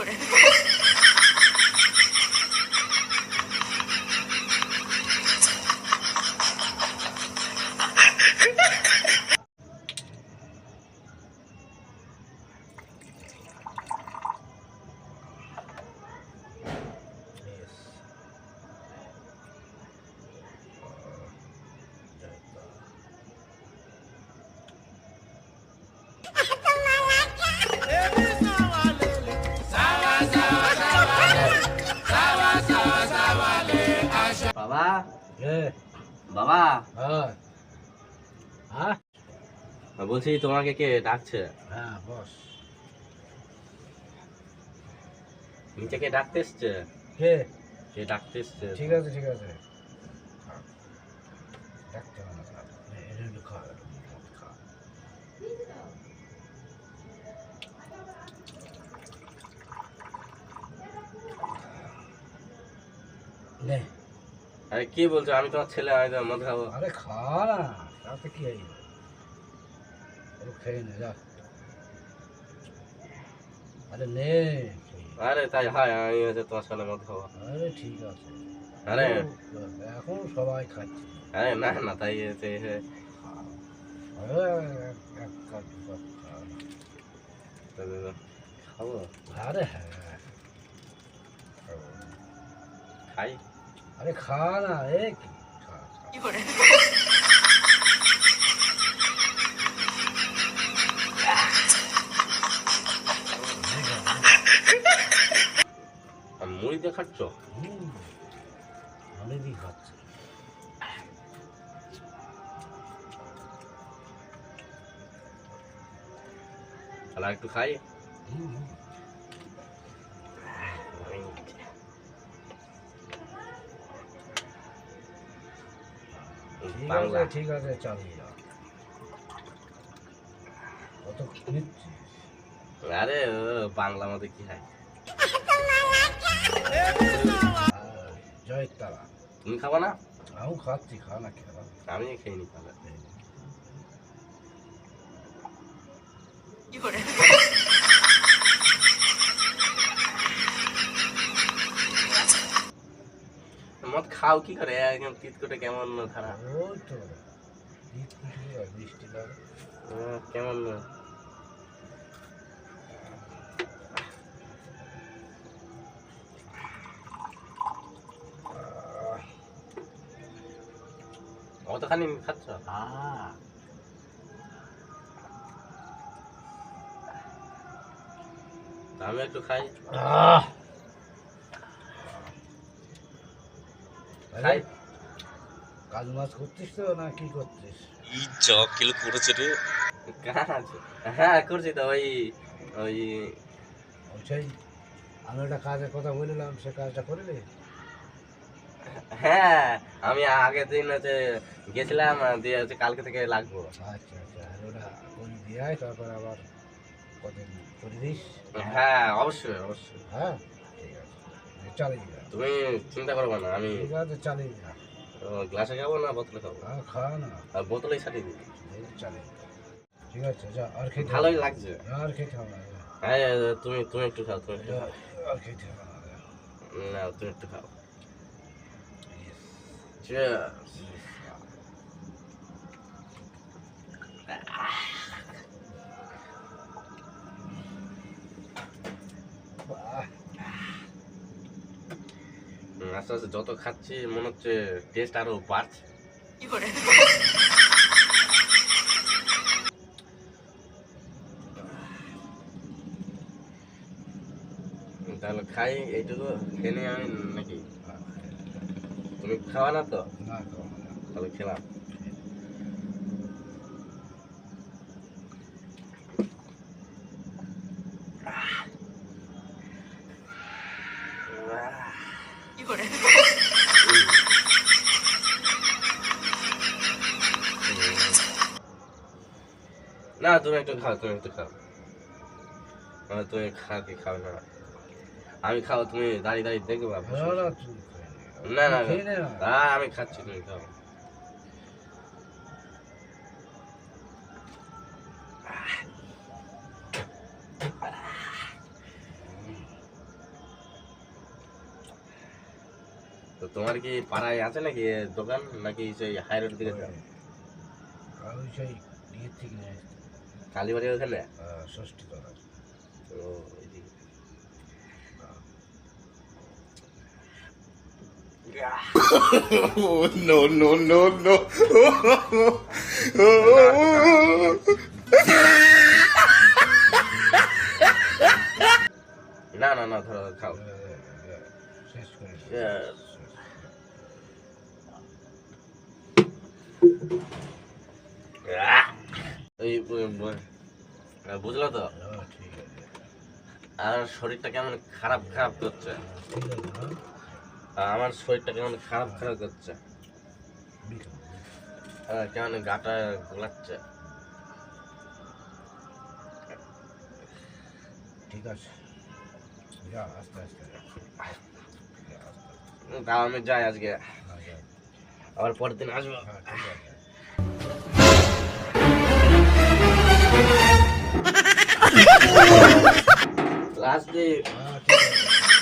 করে এ বাবা হয় হ্যাঁ বলছি তোমাকে কে ডাকছে হ্যাঁ বস নিচে কে ডাকতে এসছে কে কে ডাকতে এসছে ঠিক আছে ঠিক আছে থাক। ডাকতে হবে না থাক। নে, এটা একটু খা, একটু মদ খা। নে আরে কি বলছো? আমি তোমার ছেলে আমি তো মদ খাব। আরে খা না তাতে কি হয়ে ও খেয়ে নে যা। আরে নে আরে তাই হয় আমি হচ্ছে তোমার সামনে মদ খাব। আরে ঠিক আছে। আরে। এখন সবাই খাচ্ছে। আরে না না তাই খা। খাব। আরে হ্যাঁ। খাই। আরে খা না এ কি মুড়ি দিয়ে খাচ্ছ? হুম, অনেকই খাচ্ছে। আর একটু খাই। বাংলা। ঠিক আছে চালিয়ে যা কত নিচ্ছিস আরে ও, বাংলা মধ্যে কি হয়? জয় তারা তুমি খাব না? আমি খাচ্ছি খা না খেলা আমি খেয়ে নি তাহলে। মদ খাও কি করে? একদম তিত করে কেমন ধারা ওই তো শীত কুটে আর বৃষ্টি লাগে আহ, কেমন খাচ্ছ? আমি একটু খাই। আহ। খাই কাজ মাছ করছিস তো না কি করছিস? ই চক কিলো করেছে রে? কাজ? হ্যাঁ করছি তো ওই ওই সেই আমি একটা কাজের কথা বললাম সে কাজটা করলি? হ্যাঁ আমি আগের দিন হচ্ছে গেছিলাম দিয়ে হচ্ছে কালকে থেকে লাগবো। আচ্ছা আচ্ছা আর ওটা করে দিয়ে আয় তারপর আবার কদিন করে দিস। হ্যাঁ অবশ্যই অবশ্যই। হ্যাঁ? চালিয়ে যা। তুমি চিন্তা করবে না আমি ঠিক আছে চালিয়ে যা। গ্লাসে খাব না বোতলে খাব? হ্যাঁ খা না। আর বোতলেই ছাড়িয়ে দিই। চালিয়ে ঠিক আছে যা আর খেয়ে ভালোই লাগছে। আর খেয়ে খাও না হ্যাঁ তুমি তুমি একটু খাও তুমি আর খেয়ে খাও না তুমি একটু খাও. Cheers. আস্তে আস্তে যত খাচ্ছি মনে হচ্ছে টেস্ট আরও বাড়ছে। তাহলে খাই এইটুকু খেয়ে আমি নাকি? তুমি খাওয়া না তো? না খাওয়া না। না তুমি একটু খাও তুমি একটু খাও। মানে তুমি খাতে কি খাও না? আমি খাও তুমি দাঁড়িয়ে দাঁড়িয়ে দেখবে না। না আমি খাচ্ছি তুমি খাও। তোমার কি পাড়ায় আছে নাকি দোকান নাকি সেই হাই রোড দিকে? সেই ইয়ের থেকে নিয়ে আসতে কালীবাড়ি ওখানে? ষষ্ঠী তলা ও no, no, no, no. না না না ধরো খাও। শেষ করে এই বুঝলো তো? হ্যাঁ, আর শরীরটা কেমন খারাপ খারাপ করছে? হ্যাঁ, হ্যাঁ আমার শরীরটা কেমন খারাপ খারাপ করছে? কেমন গাটা গোলাচ্ছে? ঠিক আছে। আস্তে আস্তে। তাও আমি যাই আজকে। হ্যাঁ, আবার পরের দিন আসব? হ্যাঁ,